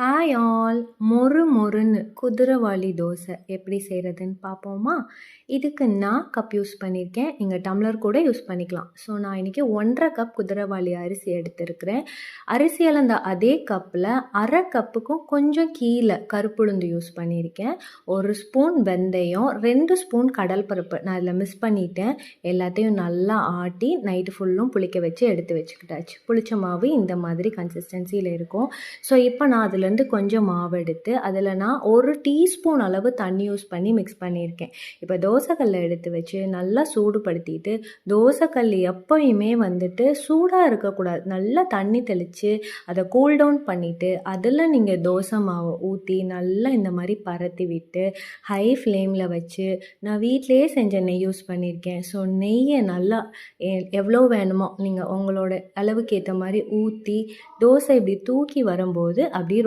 Hi all மொறு மொறுன்னு குதிரைவாளி தோசை எப்படி செய்கிறதுன்னு பார்ப்போமா இதுக்கு நான் கப் யூஸ் பண்ணியிருக்கேன் நீங்கள் டம்ளர் கூட யூஸ் பண்ணிக்கலாம். ஸோ நான் இன்றைக்கி ஒன்றரை கப் குதிரைவாளி அரிசி எடுத்திருக்கிறேன். அரிசி அளந்த அதே கப்பில் அரை கப்புக்கும் கொஞ்சம் கீழே கருப்புளுந்து யூஸ் பண்ணியிருக்கேன் ஒரு ஸ்பூன் வெந்தயம் ரெண்டு ஸ்பூன் கடல் பருப்பு. நான் இதில் மிஸ் பண்ணிட்டேன். எல்லாத்தையும் நல்லா ஆட்டி நைட்டு ஃபுல்லும் புளிக்க வச்சு எடுத்து வச்சுக்கிட்டாச்சு. புளிச்ச மாவு இந்த மாதிரி கன்சிஸ்டன்சியில் இருக்கும். ஸோ இப்போ நான் அதில் அதுலேருந்து கொஞ்சம் மாவு எடுத்து அதில் நான் ஒரு டீஸ்பூன் அளவு தண்ணி யூஸ் பண்ணி மிக்ஸ் பண்ணியிருக்கேன். இப்போ தோசைக்கல்லை எடுத்து வச்சு நல்லா சூடுபடுத்திட்டு தோசைக்கல் எப்போயுமே வந்துட்டு சூடாக இருக்கக்கூடாது. நல்லா தண்ணி தெளித்து அதை கூல் டவுன் பண்ணிவிட்டு அதில் நீங்கள் தோசை மாவை ஊற்றி நல்லா இந்த மாதிரி பரத்தி விட்டு ஹை ஃப்ளேமில் வச்சு நான் வீட்டிலேயே செஞ்ச நெய் யூஸ் பண்ணியிருக்கேன். ஸோ நெய்யை நல்லா எவ்வளோ வேணுமோ நீங்கள் உங்களோட அளவுக்கு ஏற்ற மாதிரி ஊற்றி தோசை இப்படி தூக்கி வரும்போது அப்படியே